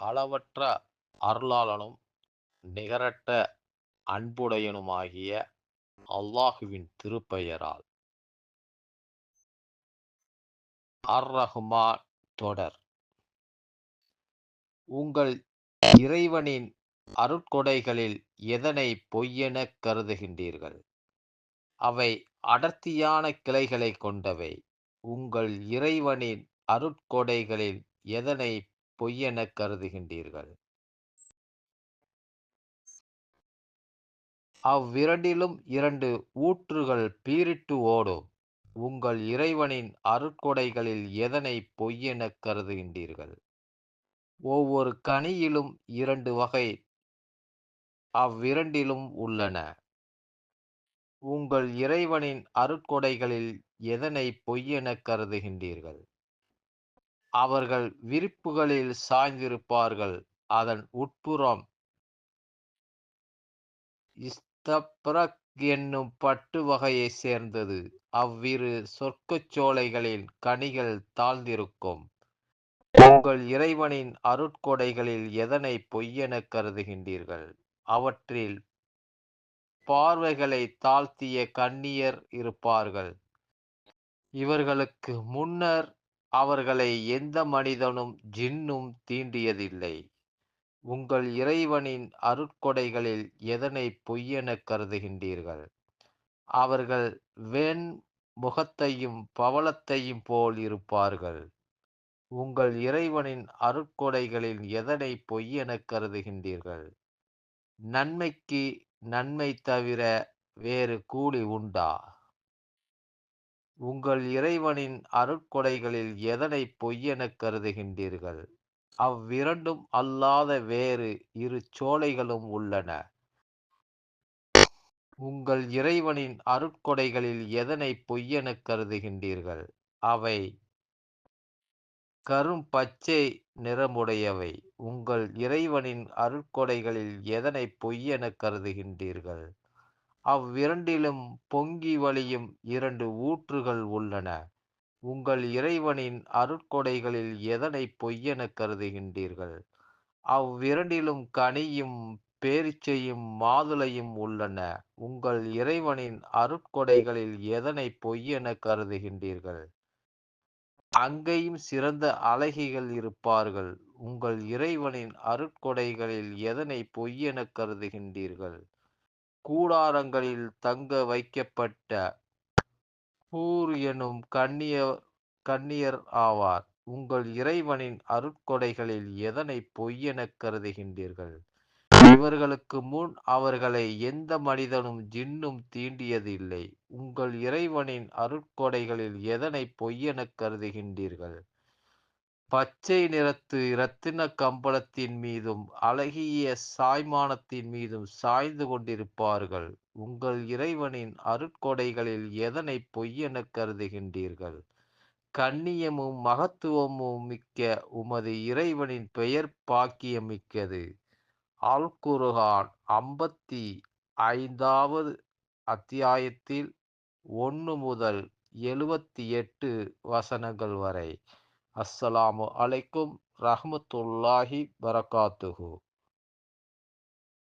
அளவற்ற அருளாளனும் நிகரற்ற அன்புடையனுமாகிய அல்லாஹுவின் திருப்பெயரால். அர் ரஹ்மான் தொடர். உங்கள் இறைவனின் அருட்கொடைகளில் எதனை பொய்யெனக் கருதுகின்றீர்கள்? அவை அடர்த்தியான கிளைகளை கொண்டவை. உங்கள் இறைவனின் அருட்கொடைகளில் எதனை பொய்யெனக் கருதுகின்றீர்கள். அவ்விரண்டிலும் இரண்டு ஊற்றுகள் பீரிட்டு ஓடும். உங்கள் இறைவனின் அருட்கொடைகளில் எதனை பொய்யெனக் கருதுகின்றீர்கள்? ஒவ்வொரு கனியிலும் இரண்டு வகை அவ்விரண்டிலும் உள்ளன. உங்கள் இறைவனின் அருட்கொடைகளில் எதனை பொய்யெனக் கருதுகின்றீர்கள்? அவர்கள் விரிப்புகளில் சாய்ந்திருப்பார்கள். அதன் உட்புறம் இஸ்தப்ரக் என்னும் பட்டு வகையைச் சேர்ந்தது. அவ்விரு சொற்கச்சோலைகளின் கனிகள் தாழ்ந்திருக்கும். உங்கள் இறைவனின் அருட்கொடைகளில் எதனை பொய்யென கருதுகின்றீர்கள்? அவற்றில் பார்வைகளை தாழ்த்திய கண்ணியர் இருப்பார்கள். இவர்களுக்கு முன்னர் அவர்களை எந்த மனிதனும் ஜின்னும் தீண்டியதில்லை. உங்கள் இறைவனின் அருட்கொடைகளில் எதனை பொய்யென கருதுகின்றீர்கள்? அவர்கள் வெண் முகத்தையும் பவளத்தையும் போல் இருப்பார்கள். உங்கள் இறைவனின் அருட்கொடைகளில் எதனை பொய்யென கருதுகின்றீர்கள்? நன்மைக்கு நன்மை தவிர வேறு கூலி உண்டா? உங்கள் இறைவனின் அருட்கொடைகளில் எதனை பொய்யெனக் கருதுகின்றீர்கள்? அவ்விரண்டும் அல்லாத வேறு இரு சோலைகளும் உள்ளன. உங்கள் இறைவனின் அருட்கொடைகளில் எதனை பொய்யெனக் கருதுகின்றீர்கள்? அவை கரும் பச்சை நிறமுடையவை. உங்கள் இறைவனின் அருட்கொடைகளில் எதனை பொய்யெனக் கருதுகின்றீர்கள்? அவ்விரண்டிலும் பொங்கி வழியும் இரண்டு ஊற்றுகள் உள்ளன. உங்கள் இறைவனின் அருட்கொடைகளில் எதனை பொய்யெனக் கருதுகின்றீர்கள்? அவ்விரண்டிலும் கனியும் பேரிச்சையும் மாதுளையும் உள்ளன. உங்கள் இறைவனின் அருட்கொடைகளில் எதனை பொய்யெனக் கருதுகின்றீர்கள்? அங்கேயும் சிறந்த அழகிகள் இருப்பார்கள். உங்கள் இறைவனின் அருட்கொடைகளில் எதனை பொய்யெனக் கருதுகின்றீர்கள்? கூடாரங்களில் தங்க வைக்கப்பட்ட பூர் எனும் கண்ணிய கண்ணியர் ஆவார். உங்கள் இறைவனின் அருட்கொடைகளில் எதனை பொய்யெனக் கருதுகின்றீர்கள்? இவர்களுக்கு முன் அவர்களை எந்த மனிதனும் ஜின்னும் தீண்டியதில்லை. உங்கள் இறைவனின் அருட்கொடைகளில் எதனை பொய்யெனக் கருதுகின்றீர்கள்? பச்சை நிறத்து இரத்தின கம்பளத்தின் மீதும் அழகிய சாய்மானத்தின் மீதும் சாய்ந்து கொண்டிருப்பார்கள். உங்கள் இறைவனின் அருட்கொடைகளில் எதனை பொய்யென கருதுகின்றீர்கள்? கண்ணியமும் மகத்துவமும் மிக்க உமது இறைவனின் பெயர் பாக்கியமிக்கது அல் குர்ஆன் ஐம்பத்தி ஐந்தாவது அத்தியாயத்தில் ஒன்று முதல் எழுபத்தி எட்டு வசனங்கள் வரை. அஸ்ஸலாமு அலைக்கும் ரஹமத்துல்லாஹி வரகாத்துஹூ